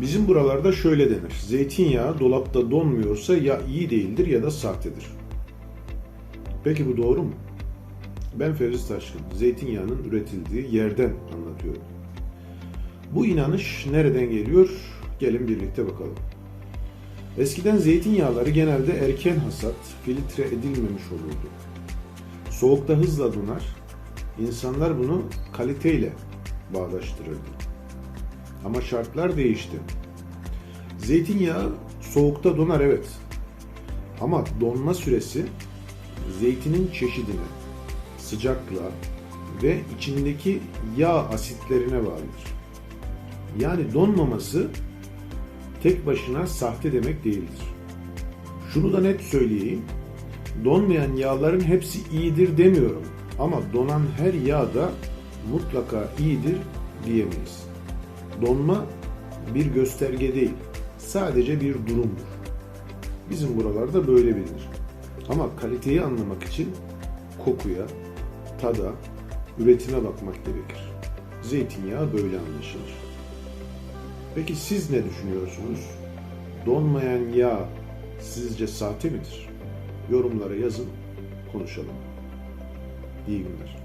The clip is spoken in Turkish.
Bizim buralarda şöyle denir. Zeytinyağı dolapta donmuyorsa ya iyi değildir ya da sahtedir. Peki bu doğru mu? Ben Fevzi Taşkın. Zeytinyağının üretildiği yerden anlatıyorum. Bu inanış nereden geliyor? Gelin birlikte bakalım. Eskiden zeytinyağları genelde erken hasat, filtre edilmemiş olurdu. Soğukta hızla donar, insanlar bunu kaliteyle bağdaştırırdı. Ama şartlar değişti. Zeytinyağı soğukta donar evet. Ama donma süresi zeytinin çeşidine, sıcaklığa ve içindeki yağ asitlerine bağlıdır. Yani donmaması tek başına sahte demek değildir. Şunu da net söyleyeyim. Donmayan yağların hepsi iyidir demiyorum. Ama donan her yağ da mutlaka iyidir diyemeyiz. Donma bir gösterge değil, sadece bir durumdur. Bizim buralarda böyle bilinir. Ama kaliteyi anlamak için kokuya, tada, üretime bakmak gerekir. Zeytinyağı böyle anlaşılır. Peki siz ne düşünüyorsunuz? Donmayan yağ sizce sahte midir? Yorumlara yazın, konuşalım. İyi günler.